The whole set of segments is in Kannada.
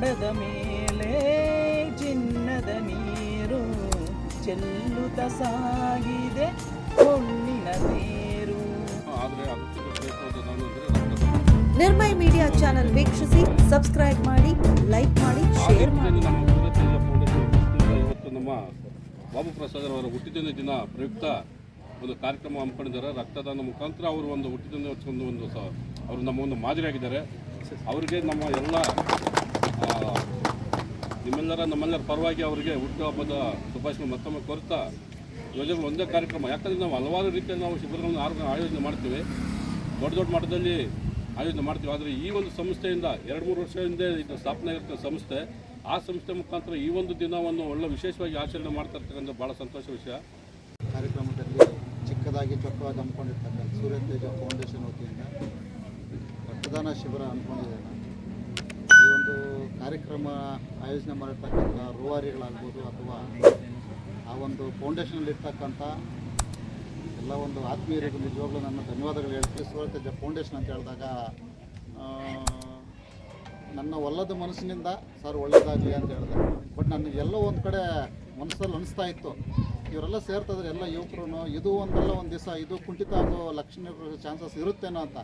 ಮೋಡದ ಮೇಲೆ ಚಿನ್ನದ ನೀರು ಚೆಲ್ಲುತ್ತ ಸಾಗಿದೆ ಹೊನ್ನಿನ ನೀರು ನಿರ್ಮಯ ಮೀಡಿಯಾ ಚಾನೆಲ್ ವೀಕ್ಷಿಸಿ ಸಬ್ಸ್ಕ್ರೈಬ್ ಮಾಡಿ ಲೈಕ್ ಮಾಡಿ ಶೇರ್ ಮಾಡಿ. ನಮ್ಮ ಇವತ್ತು ಬಾಬು ಪ್ರಸಾದ್ ಅವರ ಹುಟ್ಟಿದ ದಿನ ಪ್ರಯುಕ್ತ ಒಂದು ಕಾರ್ಯಕ್ರಮ ಹಮ್ಮಿಕೊಂಡಿದ್ದಾರೆ. ರಕ್ತದಾನ ಮುಖಾಂತರ ಅವರು ಒಂದು ಹುಟ್ಟಿದ ಒಂದು ಅವರು ನಮ್ಮ ಒಂದು ಮಾದರಿಯಾಗಿದ್ದಾರೆ. ಅವರಿಗೆ ನಮ್ಮ ಎಲ್ಲ ನಿಮ್ಮೆಲ್ಲರ ನಮ್ಮೆಲ್ಲರ ಪರವಾಗಿ ಅವರಿಗೆ ಹುಟ್ಟುಹಬ್ಬದ ಶುಭಾಶಯ ಮತ್ತೊಮ್ಮೆ ಕೋರ್ತಾ ಯೋಜನೆಗಳು ಒಂದೇ ಕಾರ್ಯಕ್ರಮ. ಯಾಕಂದರೆ ನಾವು ಹಲವಾರು ರೀತಿಯಲ್ಲಿ ನಾವು ಶಿಬಿರಗಳನ್ನು ಆಯೋಜನೆ ಮಾಡ್ತೀವಿ. ದೊಡ್ಡ ದೊಡ್ಡ ಮಟ್ಟದಲ್ಲಿ ಆಯೋಜನೆ ಮಾಡ್ತೀವಿ. ಆದರೆ ಈ ಒಂದು ಸಂಸ್ಥೆಯಿಂದ ಎರಡು ಮೂರು ವರ್ಷ ಹಿಂದೆ ಇದು ಸ್ಥಾಪನೆ ಆಗಿರ್ತಕ್ಕಂಥ ಸಂಸ್ಥೆ, ಆ ಸಂಸ್ಥೆ ಮುಖಾಂತರ ಈ ಒಂದು ದಿನವನ್ನು ಒಳ್ಳೆ ವಿಶೇಷವಾಗಿ ಆಚರಣೆ ಮಾಡ್ತಾ ಇರ್ತಕ್ಕಂಥ ಭಾಳ ಸಂತೋಷ ವಿಷಯ. ಕಾರ್ಯಕ್ರಮದಲ್ಲಿ ಚಿಕ್ಕದಾಗಿ ಚೊಕ್ಕವಾಗಿ ಸೂರ್ಯ ತೇಜ ಫೌಂಡೇಶನ್ ವತಿಯಿಂದ ರಕ್ತದಾನ ಶಿಬಿರ ಒಂದು ಕಾರ್ಯಕ್ರಮ ಆಯೋಜನೆ ಮಾಡಿರ್ತಕ್ಕಂಥ ರೂವಾರಿಗಳಾಗ್ಬೋದು ಅಥವಾ ಆ ಒಂದು ಫೌಂಡೇಶನಲ್ಲಿರ್ತಕ್ಕಂಥ ಎಲ್ಲ ಒಂದು ಆತ್ಮೀಯರಿಗೂ ನಿಜವಾಗ್ಲೂ ನನ್ನ ಧನ್ಯವಾದಗಳು ಹೇಳ್ತೀವಿ ಸೂರ್ಯತೇಜ ಫೌಂಡೇಶನ್ ಅಂತ ಹೇಳಿದಾಗ ನನ್ನ ಒಲ್ಲದ ಮನಸ್ಸಿನಿಂದ ಸರ್ ಒಳ್ಳೇದಾಗಲಿ ಅಂತ ಹೇಳಿದೆ. ಬಟ್ ನನಗೆ ಎಲ್ಲೋ ಒಂದು ಕಡೆ ಮನಸ್ಸಲ್ಲಿ ಅನಿಸ್ತಾ ಇತ್ತು. ಇವರೆಲ್ಲ ಸೇರ್ತದ್ರೆ ಎಲ್ಲ ಯುವಕರು ಇದು ಒಂದಲ್ಲ ಒಂದು ದಿವಸ, ಇದು ಕುಂಠಿತ ಆಗೋ ಲಕ್ಷಣ ಚಾನ್ಸಸ್ ಇರುತ್ತೇನೋ ಅಂತ.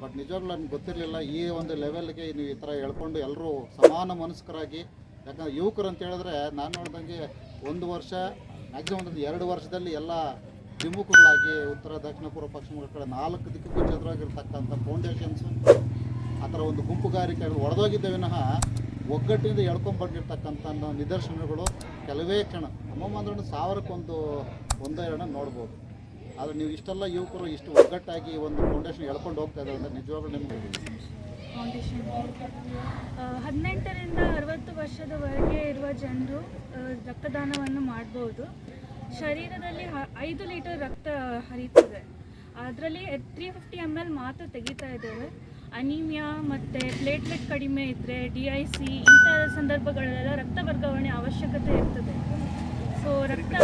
ಬಟ್ ನಿಜವಾಗ್ಲೂ ನನಗೆ ಗೊತ್ತಿರಲಿಲ್ಲ, ಈ ಒಂದು ಲೆವೆಲ್ಗೆ ನೀವು ಈ ಥರ ಹೇಳ್ಕೊಂಡು ಎಲ್ಲರೂ ಸಮಾನ ಮನಸ್ಕರಾಗಿ, ಯಾಕಂದ್ರೆ ಯುವಕರು ಅಂತ ಹೇಳಿದ್ರೆ ನಾನು ನೋಡ್ದಂಗೆ ಒಂದು ವರ್ಷ ಮ್ಯಾಕ್ಸಿಮಮ್ ಒಂದು ಎರಡು ವರ್ಷದಲ್ಲಿ ಎಲ್ಲ ದ್ವಿಮುಖಗಳಾಗಿ ಉತ್ತರ, ದಕ್ಷಿಣ, ಪೂರ್ವ ಪಶ್ಚಿಮ ಕಡೆ ನಾಲ್ಕು ದಿಕ್ಕಿಗೂ ಚದುರಾಗಿರ್ತಕ್ಕಂಥ ಫೌಂಡೇಶನ್ಸ್ ಆ ಥರ ಒಂದು ಗುಂಪುಗಾರಿಕೆ ಒಡೆದೋಗಿದ್ದೇ ವಿನಃ ಒಗ್ಗಟ್ಟಿನಿಂದ ಎಳ್ಕೊಂಡ್ಬಂದಿರ್ತಕ್ಕಂಥ ನಿದರ್ಶನಗಳು ಕೆಲವೇ ಕ್ಷಣ. ಅಮ್ಮಮ್ಮ ಅಂದ್ರೂ ಸಾವಿರಕ್ಕೊಂದು, ಒಂದೋ ಎರಡನ್ನ ನೋಡ್ಬೋದು. ಆದರೆ ನೀವು ಇಷ್ಟೆಲ್ಲ ಯುವಕರು ಇಷ್ಟು ಒಗ್ಗಟ್ಟಾಗಿ ಒಂದು ಫೌಂಡೇಶನ್ ಎಳ್ಕೊಂಡು ಹೋಗ್ತಾ ಇದ್ದಾರೆ ಅಂದರೆ ನಿಜವಾಗ್ಲೂ ನಿಮಗೆ ಹದಿನೆಂಟರಿಂದ ಅರವತ್ತು ವರ್ಷದವರೆಗೆ ಇರುವ ಜನರು ರಕ್ತದಾನವನ್ನು ಮಾಡ್ಬೋದು. ಶರೀರದಲ್ಲಿ ಐದು ಲೀಟರ್ ರಕ್ತ ಹರಿತದೆ ಅದರಲ್ಲಿ ತ್ರೀ ಫಿಫ್ಟಿ ಎಂ ಎಲ್ ಮಾತ್ರ ತೆಗಿತಾ ಇದ್ದೇವೆ. ಅನೀಮಿಯಾ ಮತ್ತು ಪ್ಲೇಟ್ಲೆಟ್ ಕಡಿಮೆ ಇದ್ದರೆ ಡಿ ಐ ಸಿ ಇಂಥ ಸಂದರ್ಭಗಳಲ್ಲೆಲ್ಲ ರಕ್ತ ವರ್ಗಾವಣೆ ಅವಶ್ಯಕತೆ ಇರ್ತದೆ. ಸೊ ರಕ್ತ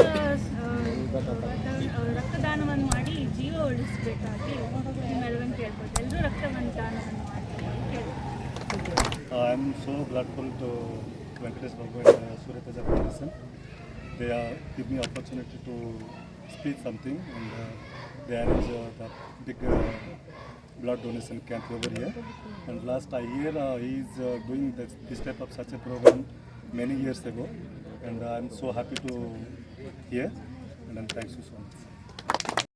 ರಕ್ತದಾನವನ್ನು ಮಾಡಿ ಜೀವ ಉಳಿಸಬೇಕಾಗಿ ನಿಮ್ಮೆಲ್ಲರನ್ನು ಕೇಳ್ಬೋದು ಎಲ್ಲರೂ ರಕ್ತವನ್ನು ದಾನವನ್ನು ಮಾಡಿ I am so am to Venkatesh to Venkatesh foundation they are give me Foundation. To speak something me they to speak something blood donation camp over here. And last I hear uh, he is uh, doing this, this type of such a program many years ago and I am so happy to hear and thanks you so much.